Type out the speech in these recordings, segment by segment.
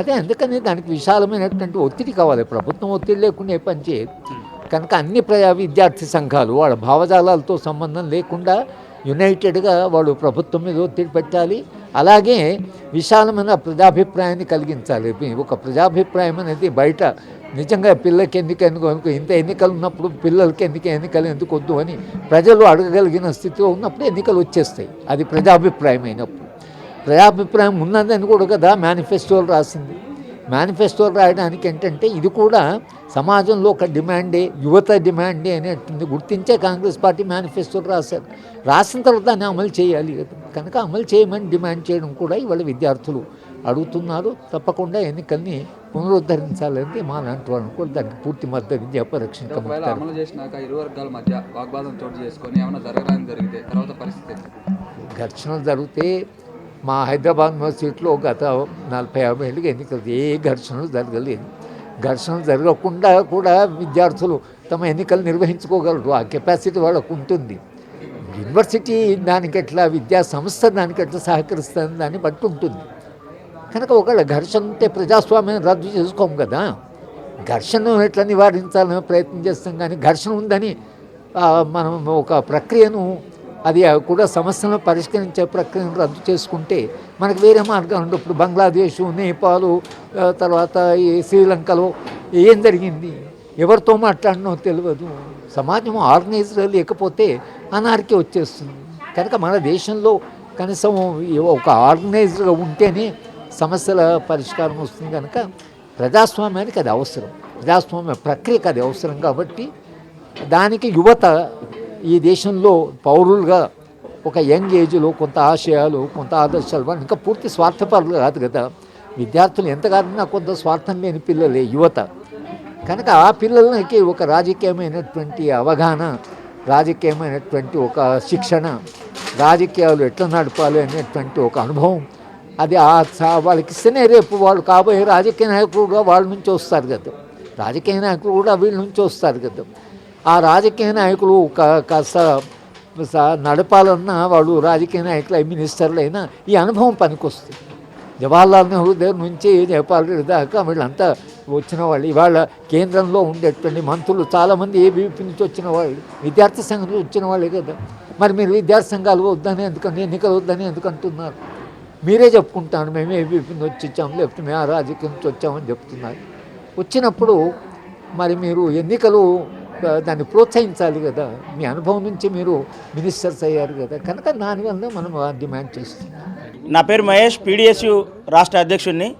అదే అందుకని దానికి విశాలమైనటువంటి ఒత్తిడి కావాలి. ప్రభుత్వం ఒత్తిడి లేకుండా ఏ పని చేయదు. కనుక అన్ని ప్రజా విద్యార్థి సంఘాలు వాళ్ళ భావజాలాలతో సంబంధం లేకుండా యునైటెడ్గా వాళ్ళు ప్రభుత్వం మీద ఒత్తిడి పెట్టాలి. అలాగే విశాలమైన ప్రజాభిప్రాయాన్ని కలిగించాలి. ఒక ప్రజాభిప్రాయం అనేది బయట నిజంగా పిల్లలకి ఎన్నిక ఎందుకు అనుకో ఇంత ఎన్నికలు ఉన్నప్పుడు పిల్లలకి ఎన్నిక ఎన్నికలు ఎందుకు వద్దు అని ప్రజలు అడగగలిగిన స్థితిలో ఉన్నప్పుడు ఎన్నికలు వచ్చేస్తాయి. అది ప్రజాభిప్రాయం అయినప్పుడు. ప్రజాభిప్రాయం ఉన్నదని కూడా కదా మేనిఫెస్టోలు రాసింది. మేనిఫెస్టోలు రాయడానికి ఏంటంటే ఇది కూడా సమాజంలో ఒక డిమాండే యువత డిమాండే అనేటువంటి గుర్తించే కాంగ్రెస్ పార్టీ మేనిఫెస్టోలు రాశారు. రాసిన తర్వాత దాన్ని అమలు చేయాలి కనుక అమలు చేయమని డిమాండ్ చేయడం కూడా ఇవాళ విద్యార్థులు అడుగుతున్నారు. తప్పకుండా ఎన్నికల్ని పునరుద్ధరించాలని మా లాంటి వాళ్ళని కూడా దానికి పూర్తి మద్దతు అమలు చేసినాక ఇరు వర్గాల మధ్య వాగ్వాదం చోటు చేసుకొని ఏమైనా జరగడానికి జరిగితే తర్వాత పరిస్థితి ఏంటి? ఘర్షణలు జరిగితే మా హైదరాబాద్ యూనివర్సిటీలో గత నలభై యాభై ఏళ్ళకి ఎన్నికలు ఏ ఘర్షణలు జరగలేదు. ఘర్షణలు జరగకుండా కూడా విద్యార్థులు తమ ఎన్నికలు నిర్వహించుకోగలరు. ఆ కెపాసిటీ వాళ్ళకు ఉంటుంది. యూనివర్సిటీ దానికి ఎట్లా విద్యా సంస్థ దానికి ఎట్లా సహకరిస్తుంది దాన్ని బట్టి ఉంటుంది. కనుక ఒకవేళ ఘర్షణ ఉంటే ప్రజాస్వామ్యం రద్దు చేసుకోము కదా. ఘర్షణ ఎట్లా నివారించాలని ప్రయత్నం చేస్తాం కానీ ఘర్షణ ఉందని మనం ఒక ప్రక్రియను అది కూడా సమస్యలను పరిష్కరించే ప్రక్రియను రద్దు చేసుకుంటే మనకు వేరే మార్గాలు ఉండవు. ఇప్పుడు బంగ్లాదేశ్ నేపాల్ తర్వాత ఈ శ్రీలంకలో ఏం జరిగింది? ఎవరితో మాట్లాడినో తెలియదు. సమాజం ఆర్గనైజ్డ్ లేకపోతే అనార్కి వచ్చేస్తుంది. కనుక మన దేశంలో కనీసం ఒక ఆర్గనైజ్డ్గా ఉంటేనే సమస్యల పరిష్కారం వస్తుంది కనుక ప్రజాస్వామ్యానికి అది అవసరం. ప్రజాస్వామ్య ప్రక్రియకు అది అవసరం కాబట్టి దానికి యువత ఈ దేశంలో పౌరులుగా ఒక యంగ్ ఏజ్లో కొంత ఆశయాలు కొంత ఆదర్శాలు వాళ్ళు ఇంకా పూర్తి స్వార్థపరులు కాదు కదా. విద్యార్థులు ఎంత కొంత స్వార్థం లేని పిల్లలే యువత. కనుక ఆ పిల్లలకి ఒక రాజకీయమైనటువంటి అవగాహన రాజకీయమైనటువంటి ఒక శిక్షణ రాజకీయాలు ఎట్లా నడపాలి అనేటువంటి ఒక అనుభవం అది ఆ వాళ్ళకి ఇస్తేనే రేపు వాళ్ళు కాబోయే రాజకీయ నాయకులు కూడా వాళ్ళ నుంచి వస్తారు కదా. రాజకీయ నాయకులు కూడా వీళ్ళ నుంచి వస్తారు కదా. ఆ రాజకీయ నాయకులు కాస్త స- నడపాలన్నా వాళ్ళు రాజకీయ నాయకులు అయి మినిస్టర్లు అయినా ఈ అనుభవం పనికొస్తుంది. జవహర్లాల్ నెహ్రూ దగ్గర నుంచి జయపాల్ రెడ్డి దాకా వీళ్ళంతా వచ్చిన వాళ్ళు. ఇవాళ కేంద్రంలో ఉండేటువంటి మంత్రులు చాలామంది ఏబీపీ నుంచి వచ్చిన వాళ్ళు విద్యార్థి సంఘం వచ్చిన వాళ్ళే కదా. మరి మీరు విద్యార్థి సంఘాలు వద్దని ఎందుకంటే ఎన్నికలు వద్దని ఎందుకంటున్నారు? మీరే చెప్పుకుంటాను మేము ఏబీపీ నుంచి వచ్చాము లేకపోతే మేము ఆ రాజకీయం నుంచి వచ్చామని చెప్తున్నారు. వచ్చినప్పుడు మరి మీరు ఎన్నికలు దాన్ని ప్రోత్సహించాలి కదా. మీ అనుభవం నుంచి మీరు మినిస్టర్స్ అయ్యారు కదా. కనుక దానివల్ల మనం డిమాండ్ చేస్తున్నాం. నా పేరు మహేష్ పీడిఎస్యు రాష్ట్ర అధ్యక్షుడిని.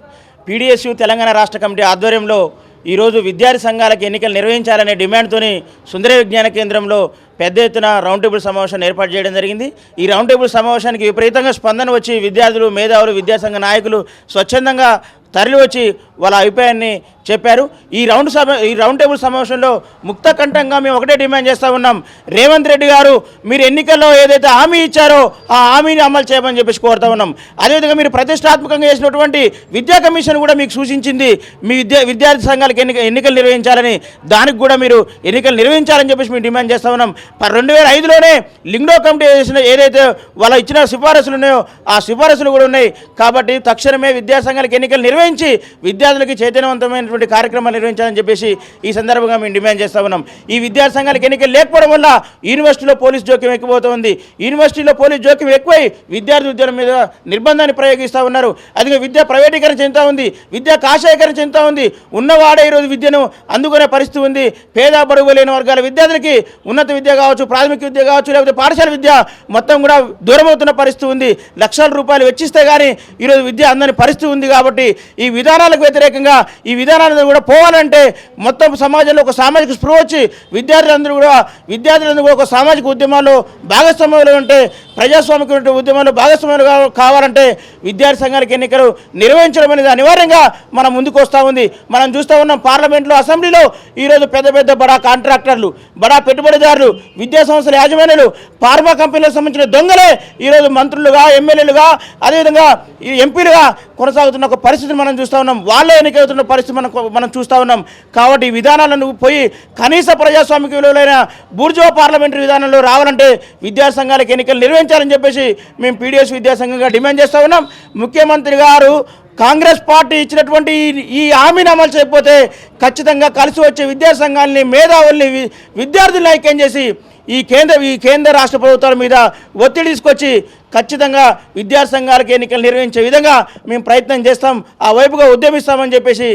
పీడిఎస్యు తెలంగాణ రాష్ట్ర కమిటీ ఆధ్వర్యంలో ఈరోజు విద్యార్థి సంఘాలకు ఎన్నికలు నిర్వహించాలనే డిమాండ్తోని సుందర విజ్ఞాన కేంద్రంలో పెద్ద ఎత్తున రౌండ్ టేబుల్ సమావేశాన్ని ఏర్పాటు చేయడం జరిగింది. ఈ రౌండ్ టేబుల్ సమావేశానికి విపరీతంగా స్పందన వచ్చి విద్యార్థులు మేధావులు విద్యాసంఘ నాయకులు స్వచ్ఛందంగా తరలి వచ్చి వాళ్ళ అభిప్రాయాన్ని చెప్పారు. ఈ రౌండ్ సభ ఈ రౌండ్ టేబుల్ సమావేశంలో ముక్త కంఠంగా మేము ఒకటే డిమాండ్ చేస్తూ ఉన్నాం. రేవంత్ రెడ్డి గారు మీరు ఎన్నికల్లో ఏదైతే హామీ ఇచ్చారో ఆ హామీని అమలు చేయమని చెప్పేసి కోరుతా ఉన్నాం. అదేవిధంగా మీరు ప్రతిష్టాత్మకంగా చేసినటువంటి విద్యా కమిషన్ కూడా మీకు సూచించింది. మీ విద్యా విద్యార్థి సంఘాలకు ఎన్నిక ఎన్నికలు నిర్వహించాలని దానికి కూడా మీరు ఎన్నికలు నిర్వహించాలని చెప్పేసి మేము డిమాండ్ చేస్తూ ఉన్నాం. రెండు వేల ఐదులోనే లింగ్డో కమిటీ చేసిన ఏదైతే వాళ్ళ ఇచ్చిన సిఫారసులు ఉన్నాయో ఆ సిఫారసులు కూడా ఉన్నాయి. కాబట్టి తక్షణమే విద్యాసంఘాలకు ఎన్నికలు నిర్వహించి విద్యార్థులకి చైతన్యవంతమైన చైతన్యవంతమైనటువంటి కార్యక్రమాలు నిర్వహించాలని చెప్పేసి ఈ సందర్భంగా మేము డిమాండ్ చేస్తా ఉన్నాం. ఈ విద్యార్థి సంఘాలకు ఎన్నికలు లేకపోవడం వల్ల యూనివర్సిటీలో పోలీస్ జోక్యం ఎక్కువవుతోంది. యూనివర్సిటీలో పోలీస్ జోక్యం ఎక్కువై విద్యార్థి ఉద్యోగం మీద నిర్బంధాన్ని ప్రయోగిస్తూ ఉన్నారు. అదిగా విద్య ప్రైవేటీకరణ చెందుతూ ఉంది. విద్య కాషాయకరణ చెందుతూ ఉంది. ఉన్నవాడే ఈరోజు విద్యను అందుకునే పరిస్థితి ఉంది. పేద బడుగు లేని వర్గాల విద్యార్థులకి ఉన్నత విద్య కావచ్చు ప్రాథమిక విద్య కావచ్చు లేకపోతే పాఠశాల విద్య మొత్తం కూడా దూరమవుతున్న పరిస్థితి ఉంది. లక్షల రూపాయలు వెచ్చిస్తే కానీ ఈరోజు విద్య అందని పరిస్థితి ఉంది కాబట్టి ఈ విధానాలకు వ్యతిరేకంగా ఈ విధానం విధానాలను కూడా పోవాలంటే మొత్తం సమాజంలో ఒక సామాజిక స్పృహ వచ్చి విద్యార్థులందరూ కూడా విద్యార్థులందరూ కూడా ఒక సామాజిక ఉద్యమాల్లో భాగస్వామ్యంలో ఉంటే ప్రజాస్వామిక ఉద్యమాల్లో భాగస్వామ్యాలు కావాలంటే విద్యార్థి సంఘాలకు ఎన్నికలు నిర్వహించడం అనేది అనివార్యంగా మనం ముందుకు వస్తూ ఉంది. మనం చూస్తూ ఉన్నాం పార్లమెంట్లో అసెంబ్లీలో ఈరోజు పెద్ద పెద్ద బడా కాంట్రాక్టర్లు బడా పెట్టుబడిదారులు విద్యా సంస్థల ఫార్మా కంపెనీలకు సంబంధించిన దొంగలే ఈరోజు మంత్రులుగా ఎమ్మెల్యేలుగా అదేవిధంగా ఈ ఎంపీలుగా కొనసాగుతున్న ఒక పరిస్థితిని మనం చూస్తూ ఉన్నాం. వాళ్ళే ఎన్నికవుతున్న పరిస్థితి మనం మనం చూస్తూ ఉన్నాం. కాబట్టి ఈ విధానాలను పోయి కనీస ప్రజాస్వామిక విలువలైన బూర్జో పార్లమెంటరీ విధానంలో రావాలంటే విద్యా సంఘాలకు ఎన్నికలు నిర్వహించాలని చెప్పేసి మేము పీడిఎస్ విద్యాసంఘంగా డిమాండ్ చేస్తూ ఉన్నాం. ముఖ్యమంత్రి గారు కాంగ్రెస్ పార్టీ ఇచ్చినటువంటి ఈ- హామీని అమలు చేయకపోతే ఖచ్చితంగా కలిసి వచ్చే విద్యా సంఘాలని మేధావుల్ని వి- విద్యార్థులను ఐక్యం చేసి ఈ కేంద్ర ఈ కేంద్ర రాష్ట్ర ప్రభుత్వాల మీద ఒత్తిడి తీసుకొచ్చి ఖచ్చితంగా విద్యాసంఘాలకు సంఘాలకు ఎన్నికలు నిర్వహించే విధంగా మేము ప్రయత్నం చేస్తాం. ఆ వైపుగా ఉద్యమిస్తామని చెప్పేసి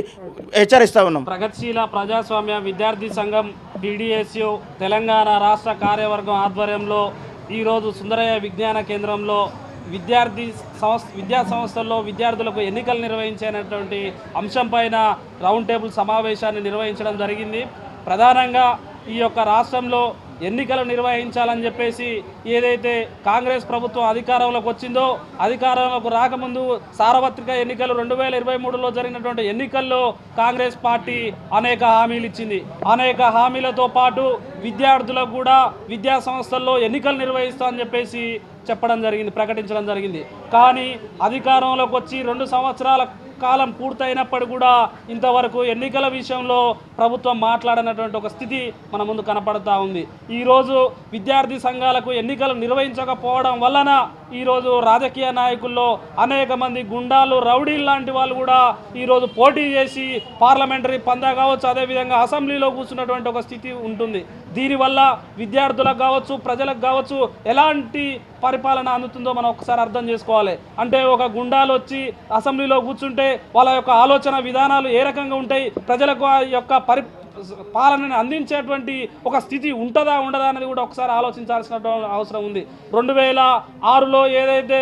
హెచ్చరిస్తా ఉన్నాం. ప్రగతిశీల ప్రజాస్వామ్య విద్యార్థి సంఘం పీడిఎస్యు తెలంగాణ రాష్ట్ర కార్యవర్గం ఆధ్వర్యంలో ఈరోజు సుందరయ్య విజ్ఞాన కేంద్రంలో విద్యార్థి సంస్థ విద్యా సంస్థల్లో విద్యార్థులకు ఎన్నికలు నిర్వహించేటటువంటి అంశం పైన రౌండ్ టేబుల్ సమావేశాన్ని నిర్వహించడం జరిగింది. ప్రధానంగా ఈ యొక్క రాష్ట్రంలో ఎన్నికలు నిర్వహించాలని చెప్పేసి ఏదైతే కాంగ్రెస్ ప్రభుత్వం అధికారంలోకి వచ్చిందో అధికారంలోకి రాకముందు సార్వత్రిక ఎన్నికలు రెండు వేల ఇరవై మూడులో జరిగినటువంటి ఎన్నికల్లో కాంగ్రెస్ పార్టీ అనేక హామీలు ఇచ్చింది. అనేక హామీలతో పాటు విద్యార్థులకు కూడా విద్యా సంస్థల్లో ఎన్నికలు నిర్వహిస్తామని చెప్పేసి చెప్పడం జరిగింది ప్రకటించడం జరిగింది. కానీ అధికారంలోకి వచ్చి రెండు సంవత్సరాల కాలం పూర్తయినప్పటికీ కూడా ఇంతవరకు ఎన్నికల విషయంలో ప్రభుత్వం మాట్లాడనటువంటి ఒక స్థితి మన ముందు కనపడతా ఉంది. ఈరోజు విద్యార్థి సంఘాలకు ఎన్నికలు నిర్వహించకపోవడం వలన ఈరోజు రాజకీయ నాయకుల్లో అనేక మంది గుండాలు రౌడీలు లాంటి వాళ్ళు కూడా ఈరోజు పోటీ చేసి పార్లమెంటరీ పందా కావచ్చు అదేవిధంగా అసెంబ్లీలో కూర్చున్నటువంటి ఒక స్థితి ఉంటుంది. దీనివల్ల విద్యార్థులకు కావచ్చు ప్రజలకు కావచ్చు ఎలాంటి పరిపాలన అందుతుందో మనం ఒకసారి అర్థం చేసుకోవాలి. అంటే ఒక గుండాలు వచ్చి అసెంబ్లీలో కూర్చుంటే వాళ్ళ యొక్క ఆలోచన విధానాలు ఏ రకంగా ఉంటాయి ప్రజలకు ఆ యొక్క పరి పాలనని అందించేటువంటి ఒక స్థితి ఉంటుందా ఉండదా అనేది కూడా ఒకసారి ఆలోచించాల్సిన అవసరం ఉంది. రెండు వేల ఆరులో ఏదైతే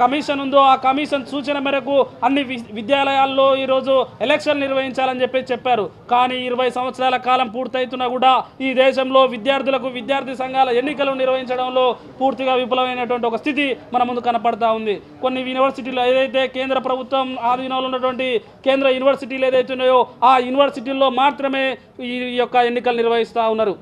కమిషన్ ఉందో ఆ కమిషన్ సూచన మేరకు అన్ని విద్యాలయాల్లో ఈరోజు ఎలక్షన్ నిర్వహించాలని చెప్పి చెప్పారు. కానీ ఇరవై సంవత్సరాల కాలం పూర్తయితున్నా కూడా ఈ దేశంలో విద్యార్థులకు విద్యార్థి సంఘాల ఎన్నికలు నిర్వహించడంలో పూర్తిగా విఫలమైనటువంటి ఒక స్థితి మన ముందు కనపడతా ఉంది. కొన్ని యూనివర్సిటీలు ఏదైతే కేంద్ర ప్రభుత్వం ఆధీనంలో ఉన్నటువంటి కేంద్ర యూనివర్సిటీలు ఏదైతే ఉన్నాయో ఆ యూనివర్సిటీల్లో మాత్రమే ఈ యొక్క ఎన్నికలు నిర్వహిస్తూ ఉన్నారు.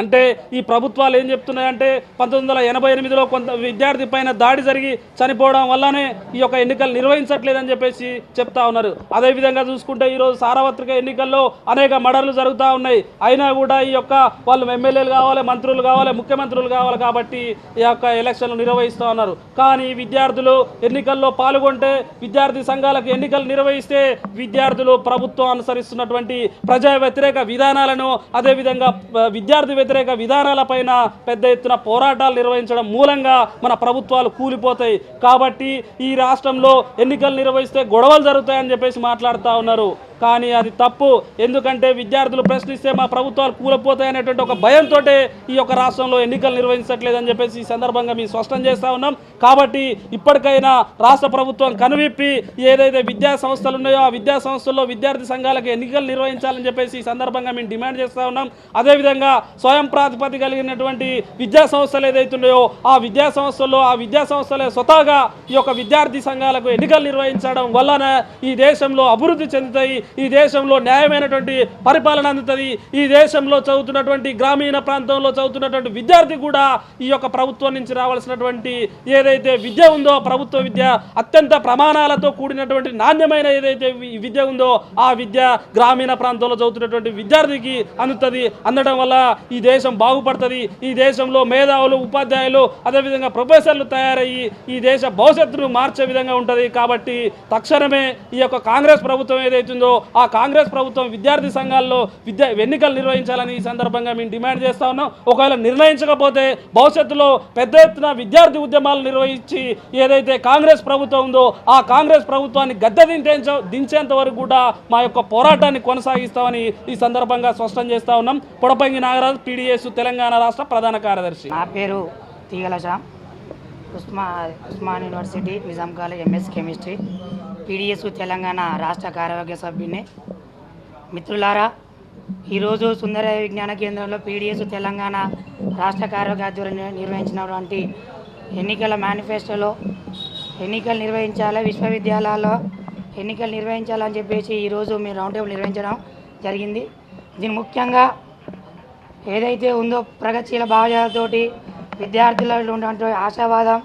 అంటే ఈ ప్రభుత్వాలు ఏం చెప్తున్నాయంటే పంతొమ్మిది వందల ఎనభై ఎనిమిదిలో కొంత విద్యార్థి పైన దాడి జరిగి చనిపోవడం వల్లనే ఈ యొక్క ఎన్నికలు నిర్వహించట్లేదని చెప్పేసి చెప్తా ఉన్నారు. అదేవిధంగా చూసుకుంటే ఈరోజు సార్వత్రిక ఎన్నికల్లో అనేక మడర్లు జరుగుతూ ఉన్నాయి. అయినా కూడా ఈ యొక్క వాళ్ళు ఎమ్మెల్యేలు కావాలి మంత్రులు కావాలి ముఖ్యమంత్రులు కావాలి కాబట్టి ఈ యొక్క ఎలక్షన్లు నిర్వహిస్తూ ఉన్నారు. కానీ విద్యార్థులు ఎన్నికల్లో పాల్గొంటే విద్యార్థి సంఘాలకు ఎన్నికలు నిర్వహిస్తే విద్యార్థులు ప్రభుత్వం అనుసరిస్తున్నటువంటి ప్రజా వ్యతిరేక విధానాలను అదేవిధంగా విద్యార్థి వ్యతిరేక విధానాలపైన పెద్ద ఎత్తున పోరాటాలు నిర్వహించడం మూలంగా మన ప్రభుత్వాలు కూలిపోతాయి. కాబట్టి ఈ రాష్ట్రంలో ఎన్నికలు నిర్వహిస్తే గొడవలు జరుగుతాయని చెప్పేసి మాట్లాడుతూ ఉన్నారు. కానీ అది తప్పు. ఎందుకంటే విద్యార్థులు ప్రశ్నిస్తే మా ప్రభుత్వాలు కూలపోతాయనేటువంటి ఒక భయంతో ఈ యొక్క రాష్ట్రంలో ఎన్నికలు నిర్వహించట్లేదని చెప్పేసి ఈ సందర్భంగా మేము స్పష్టం చేస్తూ ఉన్నాం. కాబట్టి ఇప్పటికైనా రాష్ట్ర ప్రభుత్వం కనువిప్పి ఏదైతే విద్యా సంస్థలు ఉన్నాయో ఆ విద్యా సంస్థల్లో విద్యార్థి సంఘాలకు ఎన్నికలు నిర్వహించాలని చెప్పేసి ఈ సందర్భంగా మేము డిమాండ్ చేస్తా ఉన్నాం. అదేవిధంగా స్వయం ప్రాతిపత్తి కలిగినటువంటి విద్యా సంస్థలు ఏదైతే ఉన్నాయో ఆ విద్యా సంస్థల్లో ఆ విద్యా సంస్థలే స్వతహాగా ఈ యొక్క విద్యార్థి సంఘాలకు ఎన్నికలు నిర్వహించడం వలన ఈ దేశంలో అభివృద్ధి చెందుతాయి. ఈ దేశంలో న్యాయమైనటువంటి పరిపాలన అందుతుంది. ఈ దేశంలో చదువుతున్నటువంటి గ్రామీణ ప్రాంతంలో చదువుతున్నటువంటి విద్యార్థి కూడా ఈ యొక్క ప్రభుత్వం నుంచి రావాల్సినటువంటి ఏదైతే విద్య ఉందో ప్రభుత్వ విద్య అత్యంత ప్రమాణాలతో కూడినటువంటి నాణ్యమైన ఏదైతే విద్య ఉందో ఆ విద్య గ్రామీణ ప్రాంతంలో చదువుతున్నటువంటి విద్యార్థికి అందుతుంది. అందడం వల్ల ఈ దేశం బాగుపడుతుంది. ఈ దేశంలో మేధావులు ఉపాధ్యాయులు అదేవిధంగా ప్రొఫెసర్లు తయారయ్యి ఈ దేశ భవిష్యత్తును మార్చే విధంగా ఉంటుంది. కాబట్టి తక్షణమే ఈ యొక్క కాంగ్రెస్ ప్రభుత్వం ఏదైతుందో ఆ కాంగ్రెస్ ప్రభుత్వం విద్యార్థి సంఘాల్లో విద్య ఎన్నికలు నిర్వహించాలని ఈ సందర్భంగా మేము డిమాండ్ చేస్తా ఉన్నాం. ఒకవేళ నిర్ణయించకపోతే భవిష్యత్తులో పెద్ద ఎత్తున విద్యార్థి ఉద్యమాలు నిర్వహించి ఏదైతే కాంగ్రెస్ ప్రభుత్వం ఉందో ఆ కాంగ్రెస్ ప్రభుత్వాన్ని గద్దె దించ దించేంత వరకు కూడా మా యొక్క పోరాటాన్ని కొనసాగిస్తామని ఈ సందర్భంగా స్పష్టం చేస్తా ఉన్నాం. పొడపంగి నాగరాజు పీడిఎస్ తెలంగాణ రాష్ట్ర ప్రధాన కార్యదర్శి. నా పేరు Teegala Shyam ఉస్మా Osman university Nizam college MS chemistry. PDS Telangana రాష్ట్ర కార్యవర్గ సభ్యుని. మిత్రులారా ఈరోజు సుందర విజ్ఞాన కేంద్రంలో పీడిఎస్ తెలంగాణ రాష్ట్ర కార్యవర్గ ఆధ్వర్యంలో నిర్వహించినటువంటి ఎన్నికల మేనిఫెస్టోలో ఎన్నికలు నిర్వహించాలి విశ్వవిద్యాలయాల్లో ఎన్నికలు నిర్వహించాలని చెప్పేసి ఈరోజు మేము రౌండ్ టేబుల్ నిర్వహించడం జరిగింది. దీని ముఖ్యంగా ఏదైతే ఉందో ప్రగతిశీల భావజాలతోటి విద్యార్థులలో ఉన్నటువంటి ఆశావాదం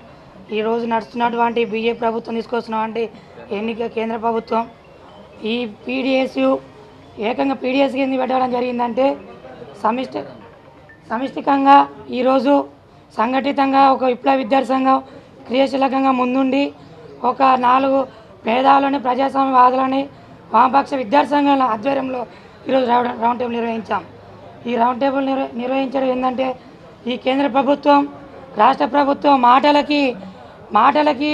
ఈరోజు నడుస్తున్నటువంటి బీజేపీ ప్రభుత్వం తీసుకొస్తున్నటువంటి ఎన్నిక కేంద్ర ప్రభుత్వం. ఈ పీడిఎస్యు ఏకంగా పీడిఎస్ కింద పెట్టడం జరిగిందంటే సమిష్టి సమిష్టికంగా ఈరోజు సంఘటితంగా ఒక విప్లవ విద్యార్థి సంఘం క్రియాశీలకంగా ముందుండి ఒక నాలుగు పేదాలని ప్రజాస్వామ్యవాదులని వామపక్ష విద్యార్థి సంఘాల ఆధ్వర్యంలో ఈరోజు రౌండ్ రౌండ్ టేబుల్ నిర్వహించాం. ఈ రౌండ్ టేబుల్ నిర్వహించడం ఏంటంటే ఈ కేంద్ర ప్రభుత్వం రాష్ట్ర ప్రభుత్వం మాటలకి మాటలకి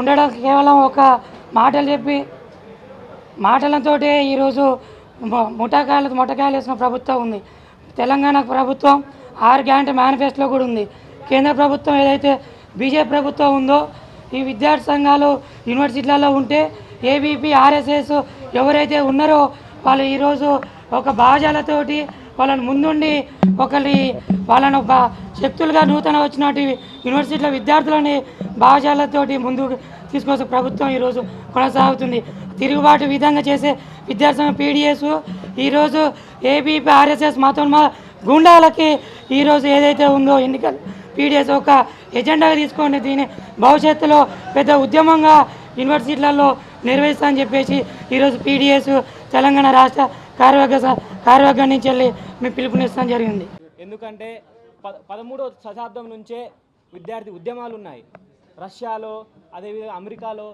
ఉండడం కేవలం ఒక మాటలు చెప్పి మాటలతోటే ఈరోజు ముఠాకాయలు ముఠకాయలు వేసిన ప్రభుత్వం ఉంది. తెలంగాణ ప్రభుత్వం ఆరు గ్యారంటీ మేనిఫెస్టోలో కూడా ఉంది. కేంద్ర ప్రభుత్వం ఏదైతే బీజేపీ ప్రభుత్వం ఉందో ఈ విద్యార్థి సంఘాలు యూనివర్సిటీలలో ఉంటే ఏబీపీ ఆర్ఎస్ఎస్ ఎవరైతే ఉన్నారో వాళ్ళు ఈరోజు ఒక భాజాలతోటి వాళ్ళని ముందుండి ఒకరి వాళ్ళని ఒక శక్తులుగా నూతన వచ్చినట్టు యూనివర్సిటీల విద్యార్థులని భావజాలతోటి ముందుకు తీసుకొచ్చే ప్రభుత్వం ఈరోజు కొనసాగుతుంది. తిరుగుబాటు విధంగా చేసే విద్యార్థుల పీడిఎస్ ఈరోజు ఏబీపీ ఆర్ఎస్ఎస్ మతోన్మ గుండాలకి ఈరోజు ఏదైతే ఉందో ఎన్నికలు పీడిఎస్ ఒక ఎజెండాగా తీసుకోండి దీన్ని భవిష్యత్తులో పెద్ద ఉద్యమంగా యూనివర్సిటీలలో నిర్వహిస్తామని చెప్పేసి ఈరోజు పీడిఎస్ తెలంగాణ రాష్ట్ర కార్యవర్గ కార్యవర్గం నుంచి వెళ్ళి మేము పిలుపునిస్తాం జరిగింది. ఎందుకంటే పదమూడవ శతాబ్దం నుంచే విద్యార్థి ఉద్యమాలు ఉన్నాయి. రష్యాలో అదేవిధంగా అమెరికాలో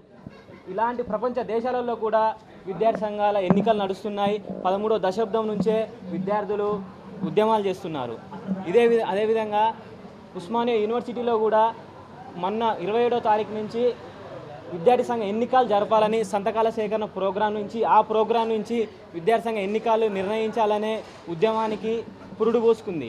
ఇలాంటి ప్రపంచ దేశాలలో కూడా విద్యార్థి సంఘాల ఎన్నికలు నడుస్తున్నాయి. పదమూడవ దశాబ్దం నుంచే విద్యార్థులు ఉద్యమాలు చేస్తున్నారు. ఇదే అదేవిధంగా ఉస్మానియా యూనివర్సిటీలో కూడా మొన్న ఇరవై ఏడో తారీఖు నుంచి విద్యార్థి సంఘ ఎన్నికలు జరపాలని సంతకాల సేకరణ ప్రోగ్రాం నుంచి ఆ ప్రోగ్రాం నుంచి విద్యార్థి సంఘ ఎన్నికలు నిర్ణయించాలనే ఉద్యమానికి పురుడు పోసుకుంది.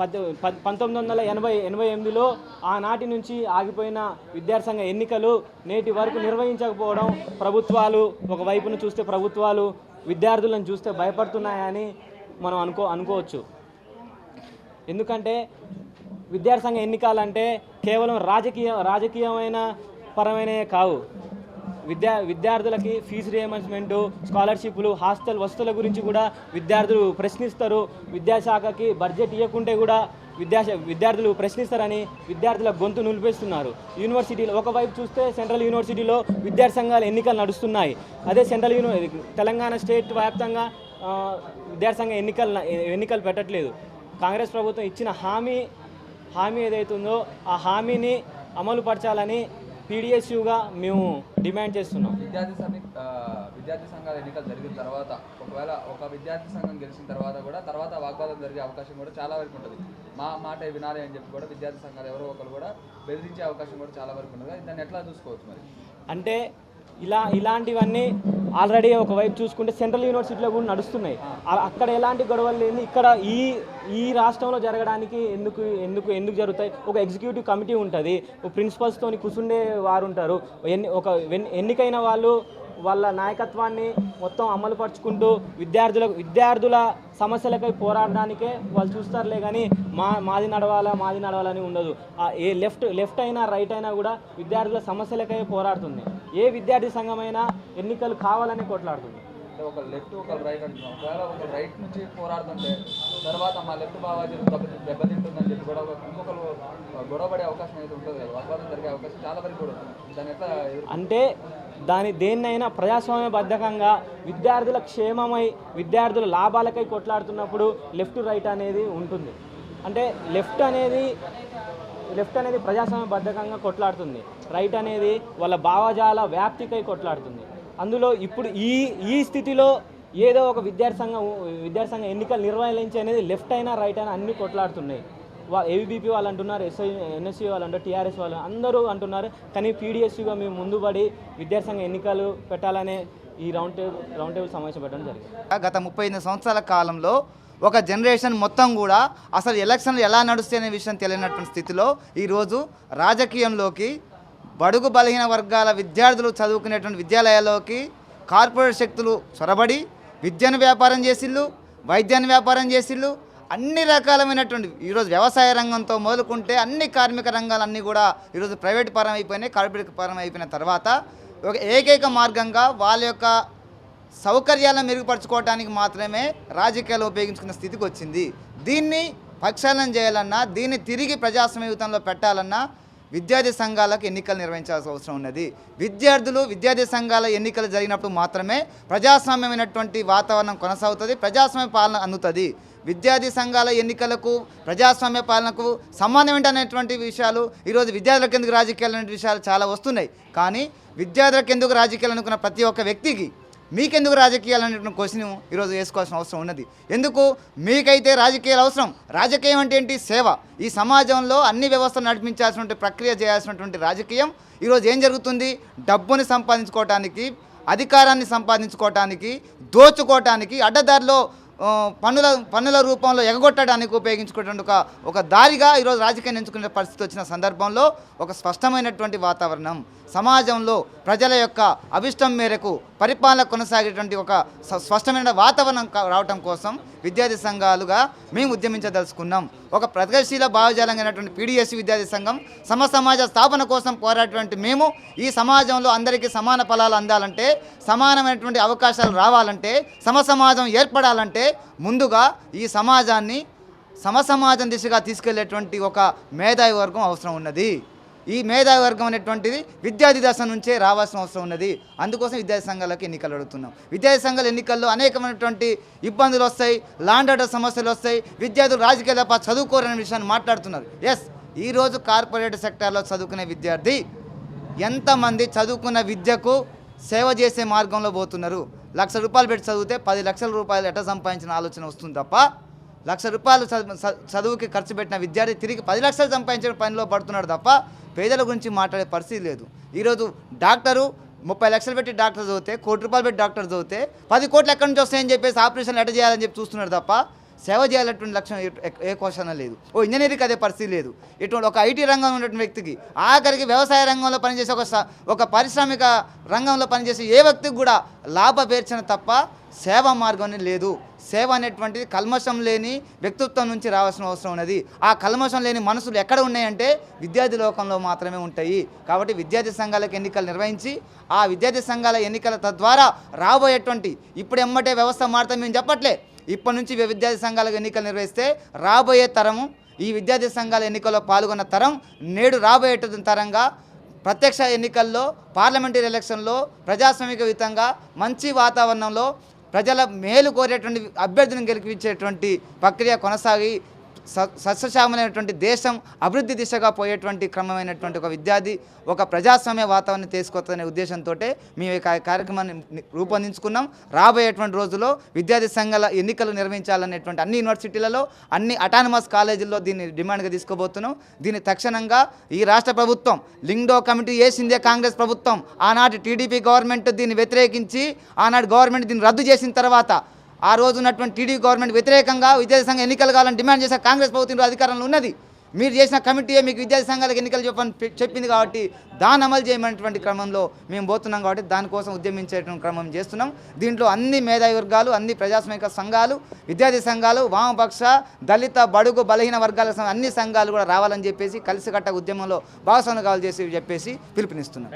పద్ పంతొమ్మిది వందల ఎనభై ఎనభై ఎనిమిదిలో ఆనాటి నుంచి ఆగిపోయిన విద్యార్థి సంఘ ఎన్నికలు నేటి వరకు నిర్వహించకపోవడం ప్రభుత్వాలు ఒకవైపును చూస్తే ప్రభుత్వాలు విద్యార్థులను చూస్తే భయపడుతున్నాయని మనం అనుకో అనుకోవచ్చు. ఎందుకంటే విద్యార్థి సంఘ ఎన్నికలంటే కేవలం రాజకీయ రాజకీయమైన పరమైనవి కావు. విద్యా విద్యార్థులకి ఫీజు రియంబర్స్మెంట్ స్కాలర్షిప్లు హాస్టల్ వసతుల గురించి కూడా విద్యార్థులు ప్రశ్నిస్తారు. విద్యాశాఖకి బడ్జెట్ ఇవ్వకుంటే కూడా విద్యా విద్యార్థులు ప్రశ్నిస్తారని విద్యార్థుల గొంతు నిలిపేస్తున్నారు. యూనివర్సిటీలో ఒకవైపు చూస్తే సెంట్రల్ యూనివర్సిటీలో విద్యార్థి సంఘాల ఎన్నికలు నడుస్తున్నాయి. అదే సెంట్రల్ యూని తెలంగాణ స్టేట్ వ్యాప్తంగా విద్యార్థి సంఘ ఎన్నికలు ఎన్నికలు పెట్టట్లేదు. కాంగ్రెస్ ప్రభుత్వం ఇచ్చిన హామీ హామీ ఏదైతుందో ఆ హామీని అమలు పరచాలని పీడిఎస్యుగా మేము డిమాండ్ చేస్తున్నాం. విద్యార్థి విద్యార్థి సంఘాల ఎన్నికలు జరిగిన తర్వాత ఒకవేళ ఒక విద్యార్థి సంఘం గెలిచిన తర్వాత కూడా తర్వాత వాగ్వాదం జరిగే అవకాశం కూడా చాలా వరకు ఉంటుంది. మా మాట వినాలి అని చెప్పి కూడా విద్యార్థి సంఘాలు ఎవరో ఒకరు కూడా బెదిరించే అవకాశం కూడా చాలా వరకు ఉంటుంది. దాన్ని ఎట్లా చూసుకోవచ్చు మరి? అంటే ఇలా ఇలాంటివన్నీ ఆల్రెడీ ఒకవైపు చూసుకుంటే సెంట్రల్ యూనివర్సిటీలో కూడా నడుస్తున్నాయి. అక్కడ ఎలాంటి గొడవలు లేని ఇక్కడ ఈ ఈ రాష్ట్రంలో జరగడానికి ఎందుకు ఎందుకు ఎందుకు జరుగుతాయి? ఒక ఎగ్జిక్యూటివ్ కమిటీ ఉంటుంది. ఒక ప్రిన్సిపల్స్తోని కూర్చుండే వారు ఉంటారు. ఎన్ని ఒక ఎన్నికైన వాళ్ళు వాళ్ళ నాయకత్వాన్ని మొత్తం అమలుపరుచుకుంటూ విద్యార్థులకు విద్యార్థుల సమస్యలకై పోరాడడానికే వాళ్ళు చూస్తారులే కానీ మా మాది నడవాలా మాది నడవాలని ఉండదు. ఏ లెఫ్ట్ లెఫ్ట్ అయినా రైట్ అయినా కూడా విద్యార్థుల సమస్యలకై పోరాడుతుంది. ఏ విద్యార్థి సంఘమైనా ఎన్నికలు కావాలని కొట్లాడుతుంది. ఒక లెఫ్ట్ ఒక రైట్ అంటున్నాం. ఒకవేళ ఒక రైట్ నుంచి పోరాడుతుంటే తర్వాత మా లెఫ్ట్ దెబ్బ దెబ్బతింటుందని చెప్పి కూడా ఒక- ఇంకొకరు గొడవ పడే అవకాశం అయితే ఉంటుంది కదా. జరిగే అవకాశం చాలా వరకు కూడా దాన్ని ఎట్లా అంటే దాని దేన్నైనా ప్రజాస్వామ్యబద్ధకంగా విద్యార్థుల క్షేమమై విద్యార్థుల లాభాలకై కొట్లాడుతున్నప్పుడు లెఫ్ట్ రైట్ అనేది ఉంటుంది. అంటే లెఫ్ట్ అనేది లెఫ్ట్ అనేది ప్రజాస్వామ్య బద్ధకంగా కొట్లాడుతుంది. రైట్ అనేది వాళ్ళ భావజాల వ్యాప్తికై కొట్లాడుతుంది. అందులో ఇప్పుడు ఈ ఈ స్థితిలో ఏదో ఒక విద్యార్థి సంఘం విద్యార్థి సంఘం ఎన్నికలు నిర్వహించి అనేది లెఫ్ట్ అయినా రైట్ అయినా అన్నీ కొట్లాడుతున్నాయి. వా ఏబీపీ వాళ్ళు అంటున్నారు ఎస్ఐ ఎన్ఎస్సీ వాళ్ళు అంటారు టీఆర్ఎస్ వాళ్ళు అందరూ అంటున్నారు. కానీ పీడిఎస్సీగా మేము ముందు పడి ఎన్నికలు పెట్టాలనే ఈ రౌండ్ టేబుల్ రౌండ్ టేబుల్ సమావేశం పెట్టడం జరిగింది. గత ముప్పై ఎనిమిది సంవత్సరాల కాలంలో ఒక జనరేషన్ మొత్తం కూడా అసలు ఎలక్షన్లు ఎలా నడుస్తాయనే విషయం తెలియనటువంటి స్థితిలో ఈరోజు రాజకీయంలోకి బడుగు బలహీన వర్గాల విద్యార్థులు చదువుకునేటువంటి విద్యాలయాల్లోకి కార్పొరేట్ శక్తులు చొరబడి విద్యను వ్యాపారం చేసిళ్ళు వైద్యాన్ని వ్యాపారం చేసిళ్ళు అన్ని రకాలమైనటువంటి ఈరోజు వ్యవసాయ రంగంతో మొదలుకుంటే అన్ని కార్మిక రంగాలన్నీ కూడా ఈరోజు ప్రైవేట్ పరం అయిపోయినాయి కార్పొరేట్ పరం అయిపోయిన తర్వాత ఒక ఏకైక మార్గంగా వాళ్ళ యొక్క సౌకర్యాలను మెరుగుపరచుకోవడానికి మాత్రమే రాజకీయాలు ఉపయోగించుకున్న స్థితికి వచ్చింది. దీన్ని ప్రక్షాళన చేయాలన్నా దీన్ని తిరిగి ప్రజాస్వామ్యయుతంలో పెట్టాలన్నా విద్యార్థి సంఘాలకు ఎన్నికలు నిర్వహించాల్సిన అవసరం ఉన్నది. విద్యార్థులు విద్యార్థి సంఘాల ఎన్నికలు జరిగినప్పుడు మాత్రమే ప్రజాస్వామ్యమైనటువంటి వాతావరణం కొనసాగుతుంది ప్రజాస్వామ్య పాలన అందుతుంది. విద్యార్థి సంఘాల ఎన్నికలకు ప్రజాస్వామ్య పాలనకు సంబంధం ఏంటనేటువంటి విషయాలు ఈరోజు విద్యార్థులకు ఎందుకు రాజకీయాలు అనే విషయాలు చాలా వస్తున్నాయి. కానీ విద్యార్థులకు ఎందుకు రాజకీయాలు అనుకున్న ప్రతి ఒక్క వ్యక్తికి మీకెందుకు రాజకీయాలు అనేటువంటి క్వశ్చన్ ఈరోజు వేసుకోవాల్సిన అవసరం ఉన్నది? ఎందుకు? మీకైతే రాజకీయాలు అవసరం. రాజకీయం అంటే ఏంటి? సేవ. ఈ సమాజంలో అన్ని వ్యవస్థలు నడిపించాల్సినటువంటి ప్రక్రియ చేయాల్సినటువంటి రాజకీయం. ఈరోజు ఏం జరుగుతుంది? డబ్బుని సంపాదించుకోవటానికి అధికారాన్ని సంపాదించుకోవటానికి దోచుకోవటానికి అడ్డదారిలో పన్నుల పన్నుల రూపంలో ఎగగొట్టడానికి ఉపయోగించుకునేటువంటి ఒక ఒక దారిగా ఈరోజు రాజకీయాన్ని ఎంచుకునే పరిస్థితి వచ్చిన సందర్భంలో ఒక స్పష్టమైనటువంటి వాతావరణం. సమాజంలో ప్రజల యొక్క అభిష్టం మేరకు పరిపాలన కొనసాగేటువంటి ఒక స్పష్టమైన వాతావరణం రావటం కోసం విద్యార్థి సంఘాలుగా మేము ఉద్యమించదలుచుకున్నాం. ఒక ప్రగతిశీల భావజాలంగానటువంటి పీడిఎస్ విద్యార్థి సంఘం సమ సమాజ స్థాపన కోసం పోరాటటువంటి మేము ఈ సమాజంలో అందరికీ సమాన ఫలాలు అందాలంటే సమానమైనటువంటి అవకాశాలు రావాలంటే సమ సమాజం ఏర్పడాలంటే ముందుగా ఈ సమాజాన్ని సమసమాజం దిశగా తీసుకెళ్ళేటువంటి ఒక మేధావి వర్గం అవసరం ఉన్నది. ఈ మేధావర్గం అనేటువంటిది విద్యార్థి దశ నుంచే రావాల్సిన అవసరం ఉన్నది. అందుకోసం విద్యార్థి సంఘాలకు ఎన్నికలు అడుగుతున్నాం. విద్యార్థి సంఘాల ఎన్నికల్లో అనేకమైనటువంటి ఇబ్బందులు వస్తాయి లాండ్ సమస్యలు వస్తాయి విద్యార్థులు రాజకీయ తప్ప చదువుకోరనే విషయాన్ని మాట్లాడుతున్నారు. ఎస్ ఈరోజు కార్పొరేట్ సెక్టార్లో చదువుకునే విద్యార్థి ఎంతమంది చదువుకున్న విద్యకు సేవ చేసే మార్గంలో పోతున్నారు? లక్ష రూపాయలు పెట్టి చదివితే పది లక్షల రూపాయలు ఎట్ట సంపాదించిన ఆలోచన వస్తుంది తప్ప లక్ష రూపాయలు చదువు- చదువుకి ఖర్చు పెట్టిన విద్యార్థి తిరిగి పది లక్షలు సంపాదించడం పనిలో పడుతున్నాడు తప్ప పేదల గురించి మాట్లాడే పరిస్థితి లేదు. ఈరోజు డాక్టరు ముప్పై లక్షలు పెట్టి డాక్టర్ చదివితే కోటి రూపాయలు పెట్టి డాక్టర్ చదివితే పది కోట్లు ఎక్కడి నుంచి వస్తాయని చెప్పేసి ఆపరేషన్ ఎట చేయాలని చెప్పి చూస్తున్నాడు తప్ప సేవ చేయాలటువంటి లక్ష్యం ఏ- ఏ- క్వశ్చన్ లేదు. ఓ ఇంజనీరింగ్ అదే పరిస్థితి లేదు. ఇటువంటి ఒక ఐటీ రంగంలో ఉన్నటువంటి వ్యక్తికి ఆఖరికి వ్యవసాయ రంగంలో పనిచేసే ఒక ఒక పారిశ్రామిక రంగంలో పనిచేసే ఏ వ్యక్తికి కూడా లాభపేర్చిన తప్ప సేవా మార్గం లేదు. సేవ అనేటువంటిది కల్మషం లేని వ్యక్తిత్వం నుంచి రావాల్సిన అవసరం ఉన్నది. ఆ కల్మషం లేని మనసులు ఎక్కడ ఉన్నాయంటే విద్యార్థి లోకంలో మాత్రమే ఉంటాయి. కాబట్టి విద్యార్థి సంఘాలకు ఎన్నికలు నిర్వహించి ఆ విద్యార్థి సంఘాల ఎన్నికల తద్వారా రాబోయేటువంటి ఇప్పుడు ఎమ్మటే వ్యవస్థ మారుతాం మేము చెప్పట్లే. ఇప్పటి నుంచి విద్యార్థి సంఘాలకు ఎన్నికలు నిర్వహిస్తే రాబోయే తరము ఈ విద్యార్థి సంఘాల ఎన్నికల్లో పాల్గొన్న తరం నేడు రాబోయేటువంటి తరంగా ప్రత్యక్ష ఎన్నికల్లో పార్లమెంటరీ ఎలక్షన్లో ప్రజాస్వామిక విధంగా మంచి వాతావరణంలో ప్రజల మేలు కోరేటువంటి అభ్యర్థిని గెలిపించేటువంటి ప్రక్రియ కొనసాగి సస్యశ్యామలైనటువంటి దేశం అభివృద్ధి దిశగా పోయేటువంటి క్రమమైనటువంటి ఒక విద్యార్థి ఒక ప్రజాస్వామ్య వాతావరణం తీసుకొద్దనే ఉద్దేశంతో మేము ఈ కార్యక్రమాన్ని రూపొందించుకున్నాం. రాబోయేటువంటి రోజుల్లో విద్యార్థి సంఘాల ఎన్నికలు నిర్వహించాలనేటువంటి అన్ని యూనివర్సిటీలలో అన్ని అటానమస్ కాలేజీల్లో దీన్ని డిమాండ్గా తీసుకోబోతున్నాం. దీన్ని తక్షణంగా ఈ రాష్ట్ర ప్రభుత్వం లింగ్డో కమిటీ వేసిందే కాంగ్రెస్ ప్రభుత్వం ఆనాటి టీడీపీ గవర్నమెంట్ దీన్ని వ్యతిరేకించి ఆనాటి గవర్నమెంట్ దీన్ని రద్దు చేసిన తర్వాత ఆ రోజు ఉన్నటువంటి టీడీపీ గవర్నమెంట్ వ్యతిరేకంగా విద్యార్థి సంఘం ఎన్నికలు కావాలని డిమాండ్ చేసే కాంగ్రెస్ ప్రభుత్వం అధికారంలో ఉన్నది. మీరు చేసిన కమిటీయే మీకు విద్యార్థి సంఘాలకు ఎన్నికలు చెప్పని చెప్పింది కాబట్టి దాన్ని అమలు చేయమైనటువంటి క్రమంలో మేము పోతున్నాం కాబట్టి దానికోసం ఉద్యమించేటువంటి క్రమం చేస్తున్నాం. దీంట్లో అన్ని మేధావి వర్గాలు అన్ని ప్రజాస్వామిక సంఘాలు విద్యార్థి సంఘాలు వామపక్ష దళిత బడుగు బలహీన వర్గాల అన్ని సంఘాలు కూడా రావాలని చెప్పేసి కలిసికట్ట ఉద్యమంలో భాగస్వామి కావాలి చేసి చెప్పేసి పిలుపునిస్తున్నాం.